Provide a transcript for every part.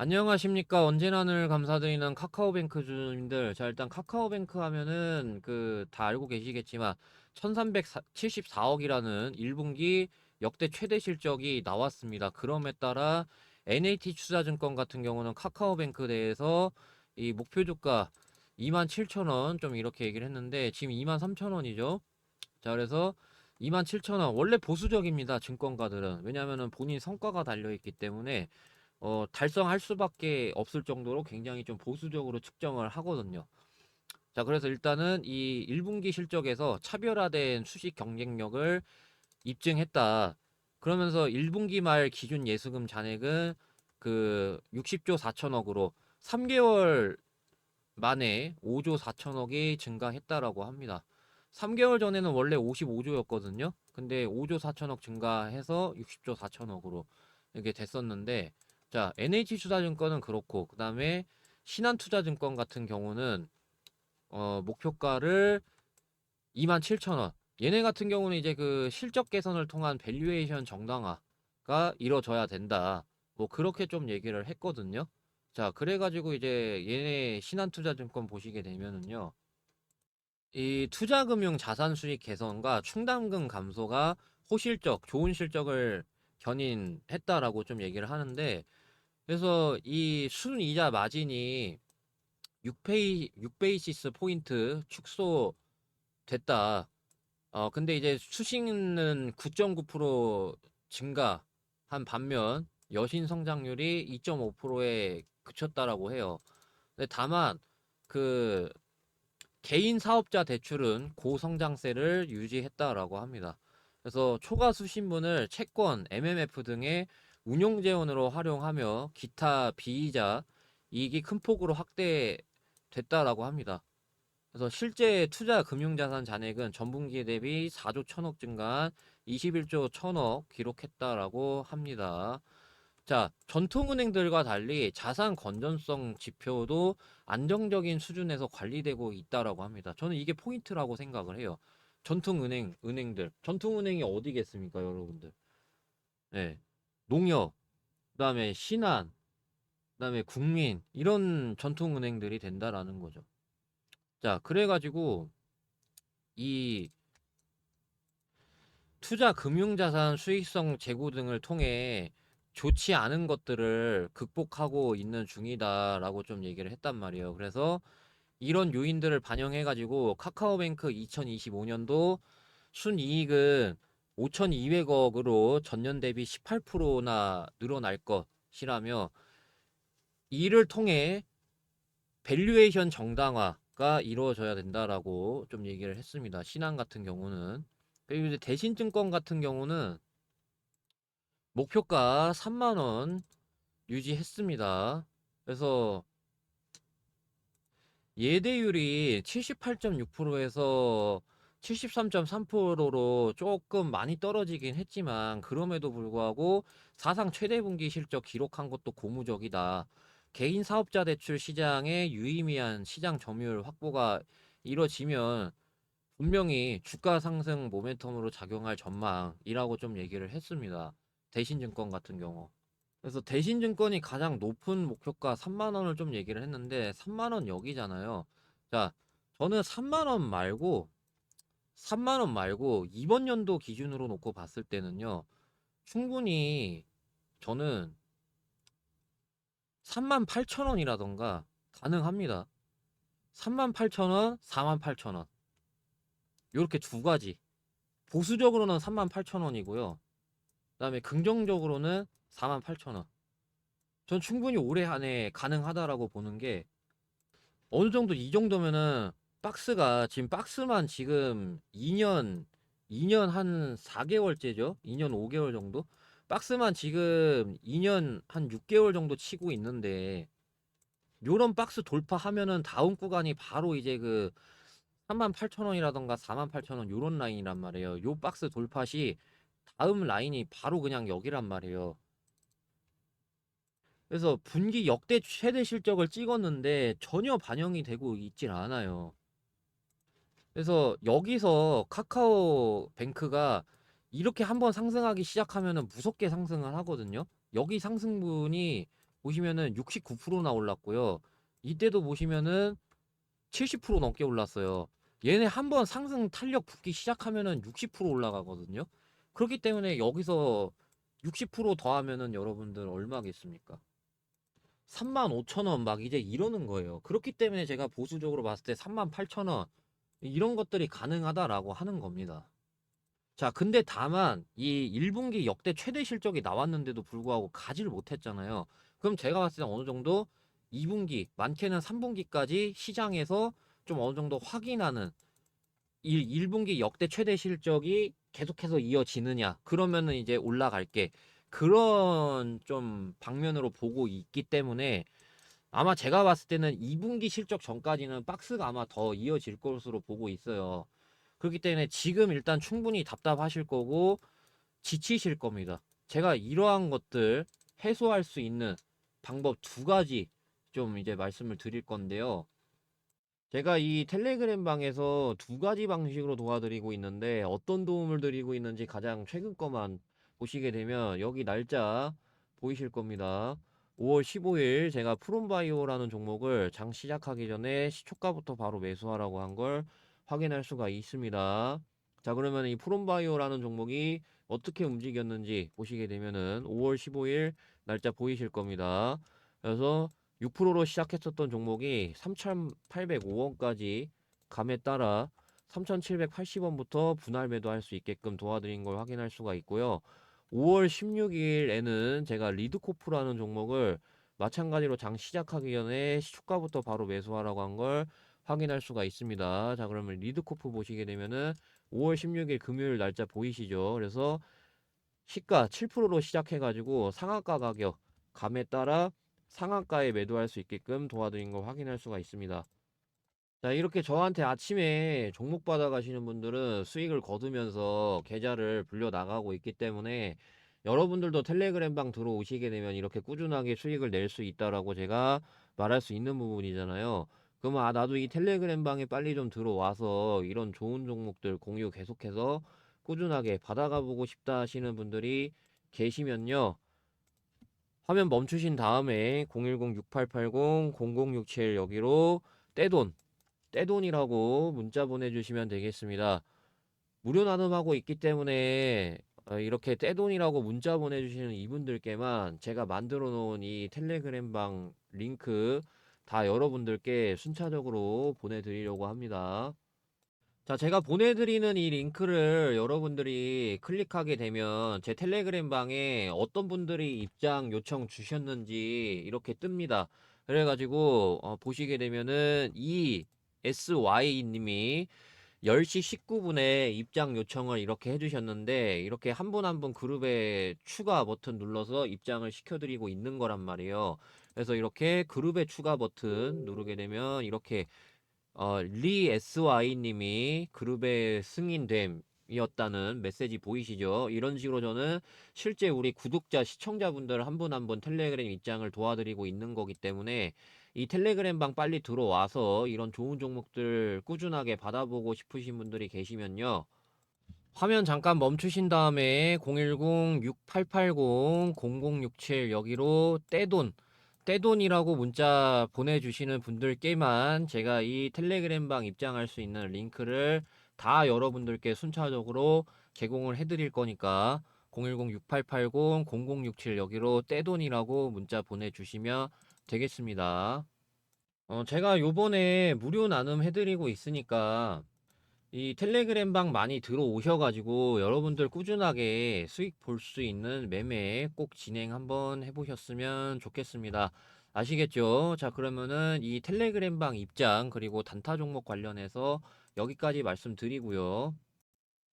안녕하십니까. 언제나 늘 감사드리는 카카오뱅크 주주님들. 자, 일단 카카오뱅크 하면은 그 다 알고 계시겠지만 1374억이라는 1분기 역대 최대 실적이 나왔습니다. 그럼에 따라 NAT 투자증권 같은 경우는 카카오뱅크 내에서 이 목표 주가 27,000원 좀 이렇게 얘기를 했는데 지금 23,000원이죠. 자, 그래서 27,000원 원래 보수적입니다. 증권가들은. 왜냐하면은 본인 성과가 달려 있기 때문에 어, 달성할 수밖에 없을 정도로 굉장히 좀 보수적으로 측정을 하거든요. 자, 그래서 일단은 이 1분기 실적에서 차별화된 수식 경쟁력을 입증했다. 그러면서 1분기 말 기준 예수금 잔액은 그 60조 4천억으로 3개월 만에 5조 4천억이 증가했다라고 합니다. 3개월 전에는 원래 55조였거든요. 근데 5조 4천억 증가해서 60조 4천억으로 이렇게 됐었는데 자, NH투자증권은 그렇고 그다음에 신한투자증권 같은 경우는 어, 목표가를 27,000원. 얘네 같은 경우는 이제 그 실적 개선을 통한 밸류에이션 정당화가 이루어져야 된다. 뭐 그렇게 좀 얘기를 했거든요. 자, 그래가지고 이제 얘네 신한투자증권 보시게 되면은요. 이 투자금융 자산 수익 개선과 충당금 감소가 호실적, 좋은 실적을 견인했다라고 좀 얘기를 하는데 그래서 이 순이자 마진이 6페이, 6베이시스 포인트 축소됐다. 어, 근데 이제 수식은 9.9% 증가한 반면 여신 성장률이 2.5%에 그쳤다라고 해요. 근데 다만 그 개인 사업자 대출은 고성장세를 유지했다라고 합니다. 그래서 초과 수신분을 채권, MMF 등의 운용 재원으로 활용하며 기타 비이자 이익이 큰 폭으로 확대됐다라고 합니다. 그래서 실제 투자 금융자산 잔액은 전분기 대비 4조 1000억 증가한 21조 1000억 기록했다라고 합니다. 자, 전통은행들과 달리 자산 건전성 지표도 안정적인 수준에서 관리되고 있다라고 합니다. 저는 이게 포인트라고 생각을 해요. 전통은행, 은행들. 전통은행이 어디겠습니까, 여러분들? 네. 농협, 그다음에 신한, 그다음에 국민 이런 전통 은행들이 된다라는 거죠. 자, 그래 가지고 이 투자 금융자산 수익성 제고 등을 통해 좋지 않은 것들을 극복하고 있는 중이다라고 좀 얘기를 했단 말이에요. 그래서 이런 요인들을 반영해 가지고 카카오뱅크 2025년도 순이익은 5,200억으로 전년 대비 18%나 늘어날 것이라며 이를 통해 밸류에이션 정당화가 이루어져야 된다라고 좀 얘기를 했습니다. 신한 같은 경우는 그리고 이제 대신증권 같은 경우는 목표가 3만 원 유지했습니다. 그래서 예대율이 78.6%에서 73.3%로 조금 많이 떨어지긴 했지만 그럼에도 불구하고 사상 최대 분기 실적 기록한 것도 고무적이다. 개인 사업자 대출 시장의 유의미한 시장 점유율 확보가 이뤄지면 분명히 주가 상승 모멘텀으로 작용할 전망이라고 좀 얘기를 했습니다. 대신증권 같은 경우. 그래서 대신증권이 가장 높은 목표가 3만 원을 좀 얘기를 했는데 3만 원 여기잖아요. 자, 저는 3만 원 말고 3만 원 말고 이번 연도 기준으로 놓고 봤을 때는요. 충분히 저는 3만 8천 원이라던가 가능합니다. 3만 8천 원, 4만 8천 원. 요렇게 두 가지. 보수적으로는 3만 8천 원이고요. 그다음에 긍정적으로는 4만 8천 원. 전 충분히 올해 안에 가능하다라고 보는 게 어느 정도 이 정도면은 박스가 지금 박스만 지금 2년 2년 한 4개월째죠. 2년 5개월 정도. 박스만 지금 2년 한 6개월 정도 치고 있는데 요런 박스 돌파하면은 다음 구간이 바로 이제 그 38,000원이라던가 48,000원 요런 라인이란 말이에요. 요 박스 돌파 시 다음 라인이 바로 그냥 여기란 말이에요. 그래서 분기 역대 최대 실적을 찍었는데 전혀 반영이 되고 있질 않아요. 그래서 여기서 카카오 뱅크가 이렇게 한번 상승하기 시작하면은 무섭게 상승을 하거든요. 여기 상승분이 보시면은 69%나 올랐고요. 이때도 보시면은 70% 넘게 올랐어요. 얘네 한번 상승 탄력 붙기 시작하면은 60% 올라가거든요. 그렇기 때문에 여기서 60% 더하면은 여러분들 얼마겠습니까? 35,000원 막 이제 이러는 거예요. 그렇기 때문에 제가 보수적으로 봤을 때 38,000원 이런 것들이 가능하다라고 하는 겁니다. 자, 근데 다만 이 1분기 역대 최대 실적이 나왔는데도 불구하고 가지를 못했잖아요. 그럼 제가 봤을 때 어느 정도 2분기, 많게는 3분기까지 시장에서 좀 어느 정도 확인하는 1, 1분기 역대 최대 실적이 계속해서 이어지느냐. 그러면은 이제 올라갈게. 그런 좀 방면으로 보고 있기 때문에 아마 제가 봤을 때는 2분기 실적 전까지는 박스가 아마 더 이어질 것으로 보고 있어요. 그렇기 때문에 지금 일단 충분히 답답하실 거고 지치실 겁니다. 제가 이러한 것들 해소할 수 있는 방법 두 가지 좀 이제 말씀을 드릴 건데요. 제가 이 텔레그램 방에서 두 가지 방식으로 도와드리고 있는데 어떤 도움을 드리고 있는지 가장 최근 거만 보시게 되면 여기 날짜 보이실 겁니다. 5월 15일 제가 프롬바이오라는 종목을 장 시작하기 전에 시초가부터 바로 매수하라고 한 걸 확인할 수가 있습니다. 자, 그러면 이 프롬바이오라는 종목이 어떻게 움직였는지 보시게 되면은 5월 15일 날짜 보이실 겁니다. 그래서 6%로 시작했었던 종목이 3,805원까지 감에 따라 3,780원부터 분할 매도할 수 있게끔 도와드린 걸 확인할 수가 있고요. 5월 16일에는 제가 리드코프라는 종목을 마찬가지로 장 시작하기 전에 시초가부터 바로 매수하라고 한 걸 확인할 수가 있습니다. 자, 그러면 리드코프 보시게 되면은 5월 16일 금요일 날짜 보이시죠? 그래서 시가 7%로 시작해가지고 상한가 가격 감에 따라 상한가에 매도할 수 있게끔 도와드린 걸 확인할 수가 있습니다. 자, 이렇게 저한테 아침에 종목 받아가시는 분들은 수익을 거두면서 계좌를 불려 나가고 있기 때문에 여러분들도 텔레그램 방 들어오시게 되면 이렇게 꾸준하게 수익을 낼 수 있다라고 제가 말할 수 있는 부분이잖아요. 그러면 아, 나도 이 텔레그램 방에 빨리 좀 들어와서 이런 좋은 종목들 공유 계속해서 꾸준하게 받아가 보고 싶다 하시는 분들이 계시면요. 화면 멈추신 다음에 010-6880-0067 여기로 떼돈, 떼돈이라고 문자 보내주시면 되겠습니다. 무료 나눔하고 있기 때문에 어, 이렇게 떼돈이라고 문자 보내주시는 이분들께만 제가 만들어 놓은 이 텔레그램 방 링크 다 여러분들께 순차적으로 보내드리려고 합니다. 자, 제가 보내드리는 이 링크를 여러분들이 클릭하게 되면 제 텔레그램 방에 어떤 분들이 입장 요청 주셨는지 이렇게 뜹니다. 그래가지고 어, 보시게 되면은 이 SY님이 10시 19분에 입장 요청을 이렇게 해주셨는데 이렇게 한 분 한 분 그룹에 추가 버튼 눌러서 입장을 시켜드리고 있는 거란 말이에요. 그래서 이렇게 그룹에 추가 버튼 누르게 되면 이렇게 어, 리 SY님이 그룹에 승인됨 이었다는 메시지 보이시죠? 이런 식으로 저는 실제 우리 구독자, 시청자분들 한 분 한 분 텔레그램 입장을 도와드리고 있는 거기 때문에 이 텔레그램 방 빨리 들어와서 이런 좋은 종목들 꾸준하게 받아보고 싶으신 분들이 계시면요. 화면 잠깐 멈추신 다음에 010-6880-0067 여기로 떼돈 떼돈이라고 문자 보내주시는 분들께만 제가 이 텔레그램 방 입장할 수 있는 링크를 다 여러분들께 순차적으로 제공을 해드릴 거니까 010-6880-0067 여기로 떼돈이라고 문자 보내주시면 되겠습니다. 어, 제가 요번에 무료 나눔 해드리고 있으니까 이 텔레그램 방 많이 들어오셔가지고 여러분들 꾸준하게 수익 볼 수 있는 매매 꼭 진행 한번 해보셨으면 좋겠습니다. 아시겠죠? 자, 그러면은 이 텔레그램 방 입장 그리고 단타 종목 관련해서 여기까지 말씀드리고요.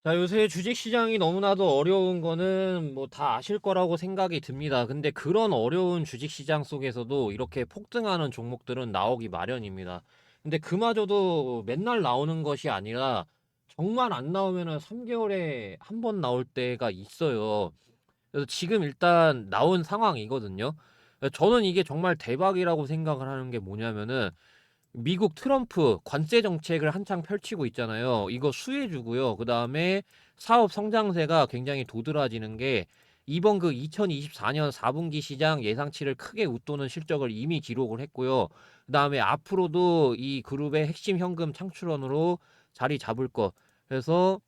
자, 요새 주식 시장이 너무나도 어려운 거는 뭐 다 아실 거라고 생각이 듭니다. 근데 그런 어려운 주식 시장 속에서도 이렇게 폭등하는 종목들은 나오기 마련입니다. 근데 그마저도 맨날 나오는 것이 아니라 정말 안 나오면은 3개월에 한 번 나올 때가 있어요. 그래서 지금 일단 나온 상황이거든요. 저는 이게 정말 대박이라고 생각을 하는 게 뭐냐면은 미국 트럼프 관세 정책을 한창 펼치고 있잖아요. 이거 수혜주고요. 그 다음에 사업 성장세가 굉장히 도드라지는 게 이번 그 2024년 4분기 시장 예상치를 크게 웃도는 실적을 이미 기록을 했고요. 그 다음에 앞으로도 이 그룹의 핵심 현금 창출원으로 자리 잡을 것. 그래서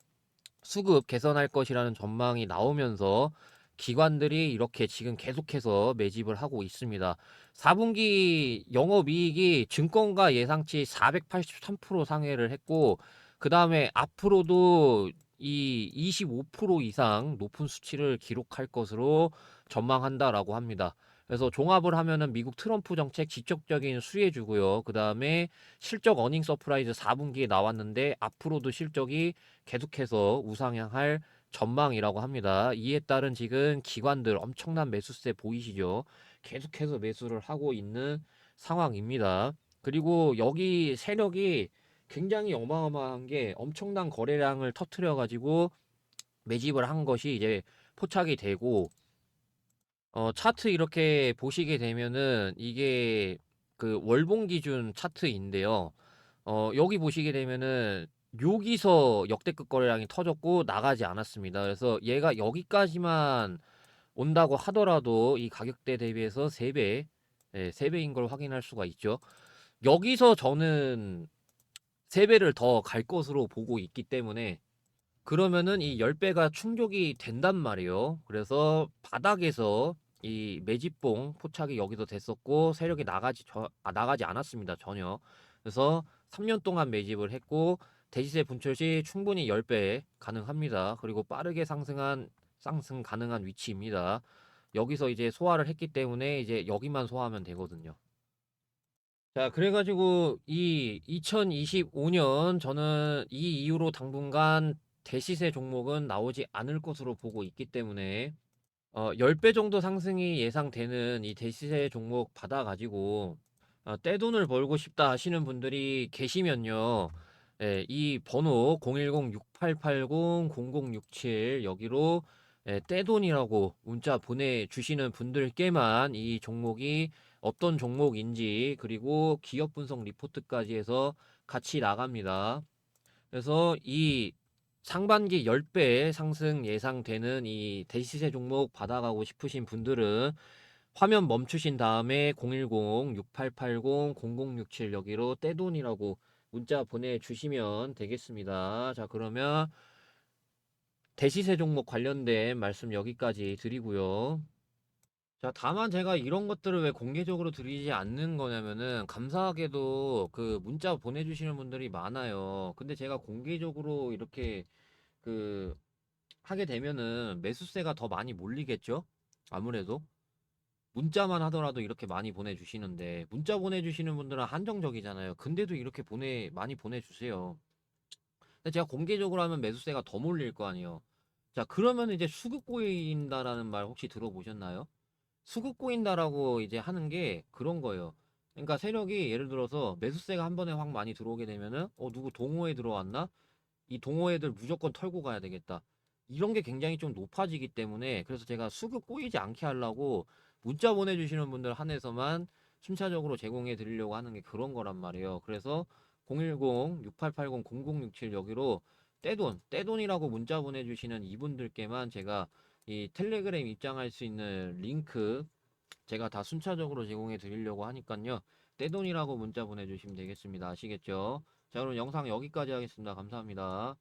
수급 개선할 것이라는 전망이 나오면서 기관들이 이렇게 지금 계속해서 매집을 하고 있습니다. 4분기 영업이익이 증권가 예상치 483% 상회를 했고, 그 다음에 앞으로도 이 25% 이상 높은 수치를 기록할 것으로 전망한다라고 합니다. 그래서 종합을 하면은 미국 트럼프 정책 지속적인 수혜주고요. 그 다음에 실적 어닝 서프라이즈 4분기에 나왔는데 앞으로도 실적이 계속해서 우상향할 전망이라고 합니다. 이에 따른 지금 기관들 엄청난 매수세 보이시죠? 계속해서 매수를 하고 있는 상황입니다. 그리고 여기 세력이 굉장히 어마어마한 게 엄청난 거래량을 터트려 가지고 매집을 한 것이 이제 포착이 되고 어 차트 이렇게 보시게 되면은 이게 그 월봉 기준 차트인데요. 어 여기 보시게 되면은 여기서 역대급 거래량이 터졌고 나가지 않았습니다. 그래서 얘가 여기까지만 온다고 하더라도 이 가격대 대비해서 3배, 예, 3배인 걸 확인할 수가 있죠. 여기서 저는 3배를 더 갈 것으로 보고 있기 때문에 그러면은 이 10배가 충족이 된단 말이에요. 그래서 바닥에서 이 매집봉 포착이 여기서 됐었고 세력이 나가지 저, 아, 나가지 않았습니다. 전혀. 그래서 3년 동안 매집을 했고 대시세 분출 시 충분히 10배 가능합니다. 그리고 빠르게 상승한 상승 가능한 위치입니다. 여기서 이제 소화를 했기 때문에 이제 여기만 소화하면 되거든요. 자, 그래가지고 이 2025년 저는 이 이후로 당분간 대시세 종목은 나오지 않을 것으로 보고 있기 때문에 어, 10배 정도 상승이 예상되는 이 대시세 종목 받아가지고 어, 떼돈을 벌고 싶다 하시는 분들이 계시면요. 예, 이 번호 010-6880-0067 여기로 예, 떼돈이라고 문자 보내주시는 분들께만 이 종목이 어떤 종목인지 그리고 기업 분석 리포트까지 해서 같이 나갑니다. 그래서 이 상반기 10배 상승 예상되는 이 대시세 종목 받아가고 싶으신 분들은 화면 멈추신 다음에 010-6880-0067 여기로 떼돈이라고 문자 보내주시면 되겠습니다. 자, 그러면 대시세 종목 관련된 말씀 여기까지 드리고요. 자, 다만 제가 이런 것들을 왜 공개적으로 드리지 않는 거냐면은 감사하게도 그 문자 보내주시는 분들이 많아요. 근데 제가 공개적으로 이렇게 그 하게 되면은 매수세가 더 많이 몰리겠죠? 아무래도 문자만 하더라도 이렇게 많이 보내주시는데 문자 보내주시는 분들은 한정적이잖아요. 근데도 이렇게 보내 많이 보내주세요. 근데 제가 공개적으로 하면 매수세가 더 몰릴 거 아니에요. 자, 그러면 이제 수급 고인다라는 말 혹시 들어보셨나요? 수급 고인다라고 이제 하는 게 그런 거예요. 그러니까 세력이 예를 들어서 매수세가 한 번에 확 많이 들어오게 되면은 어 누구 동호회 들어왔나? 이 동호회들 무조건 털고 가야 되겠다. 이런 게 굉장히 좀 높아지기 때문에 그래서 제가 수급 꼬이지 않게 하려고 문자 보내주시는 분들 한해서만 순차적으로 제공해 드리려고 하는 게 그런 거란 말이에요. 그래서 010-6880-0067 여기로 떼돈, 떼돈이라고 문자 보내주시는 이분들께만 제가 이 텔레그램 입장할 수 있는 링크 제가 다 순차적으로 제공해 드리려고 하니까요. 떼돈이라고 문자 보내주시면 되겠습니다. 아시겠죠? 자, 그럼 영상 여기까지 하겠습니다. 감사합니다.